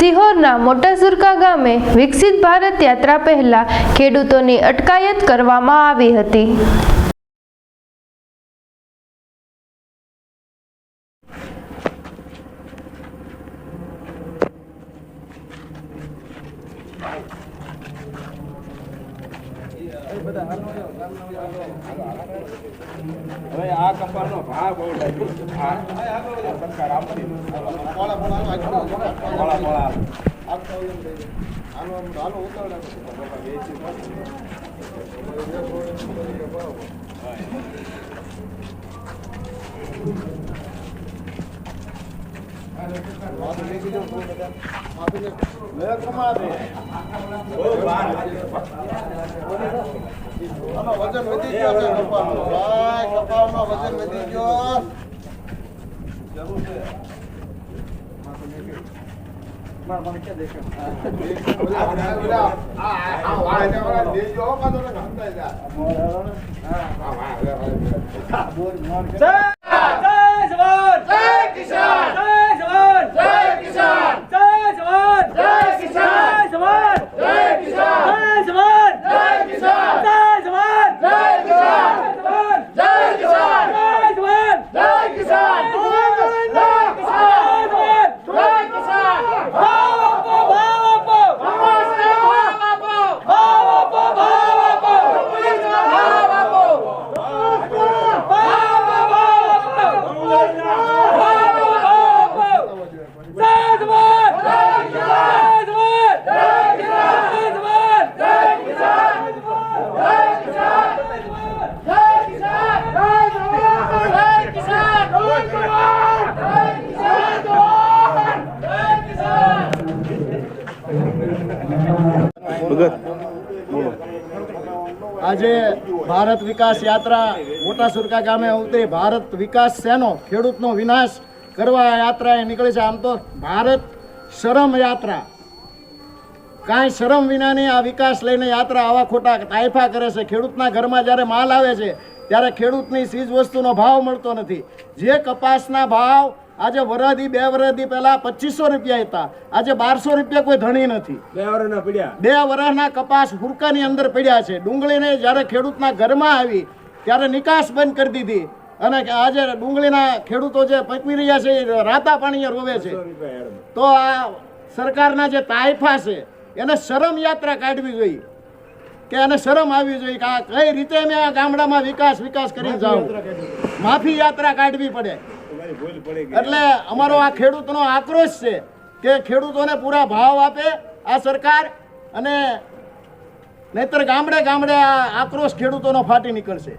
સિહોરના મોટા સુરકા ગામે વિકસિત ભારત યાત્રા પહેલા ખેડૂતોની અટકાયત કરવામાં આવી હતી. હવે આ કપાસનો ભાવ બહુ સરકાર વજન વધી ગયો છે. ભાઈ, કપાસનો વજન વધી ગયો આજે ભારત વિકાસ યાત્રા મોટા સુરકા ગામે ઉતરી ભારત વિકાસ સેનો ખેડૂતનો વિનાશ કરવા યાત્રા યાત્રાએ નીકળી છે. આમ તો ભારત શરમ યાત્રા. કાંઈ શરમ વિનાની આ વિકાસ લઈને યાત્રા આવા ખોટા તાયફા કરે છે. ખેડૂતના ઘરમાં જ્યારે માલ આવે છે, ત્યારે ખેડૂતની ચીજ વસ્તુનો ભાવ મળતો નથી. જે કપાસના ભાવ આજે વરદી બે વરદી પહેલા પચીસો રૂપિયા હતા. આજે બારસો રૂપિયા કોઈ ધણી નથી. બે વરાના પડ્યા. બે વરાના કપાસ હુરકાની અંદર પડ્યા છે. ડુંગળીને જ્યારે ખેડૂતના ઘરમાં આવી ત્યારે નિકાસ બંધ કરી દીધી. અને આજે ડુંગળીના ખેડૂતો જે પકવી રહ્યા છે એ રાતા પાણીએ રોવે છે. તો આ સરકારના જે તાયફા છે એને શરમ યાત્રા કાઢવી જોઈએ. કે એને શરમ આવવી જોઈએ કે આ કઈ રીતે મેં આ ગામડામાં વિકાસ વિકાસ કરીને જાઉં? માફી યાત્રા કાઢવી પડે. એટલે અમારો આ ખેડૂતનો આક્રોશ છે કે ખેડૂતોને પૂરા ભાવ આપે આ સરકાર અને નહીતર ગામડે ગામડે આ આક્રોશ ખેડૂતોનો ફાટી નીકળશે.